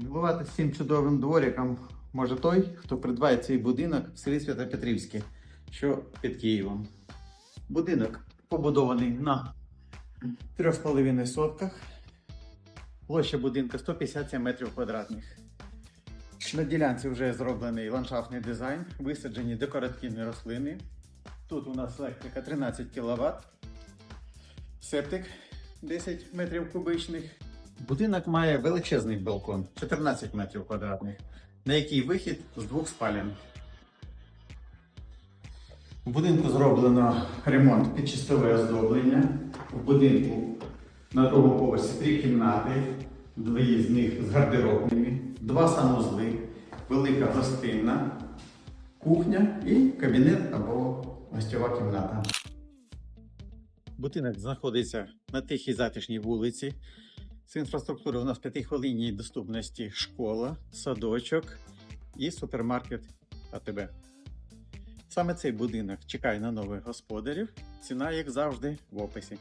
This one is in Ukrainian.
Милуватися цим чудовим двориком може той, хто придбає цей будинок в селі Свято-Петрівське, що під Києвом. Будинок побудований на 3,5 сотках. Площа будинку 157 метрів квадратних. На ділянці вже зроблений ландшафтний дизайн, висаджені декоративні рослини. Тут у нас електрика 13 кВт, септик 10 метрів кубичних. Будинок має величезний балкон 14 метрів квадратних, на який вихід з двох спален. У будинку зроблено ремонт під чистове оздоблення. У будинку на другому поверсі три кімнати, дві з них з гардеробними, два санузли, велика гостинна, кухня і кабінет або гостьова кімната. Будинок знаходиться на тихій затишній вулиці. З інфраструктури у нас в п'ятихвилинній доступності школа, садочок і супермаркет АТБ. Саме цей будинок чекає на нових господарів. Ціна, як завжди, в описі.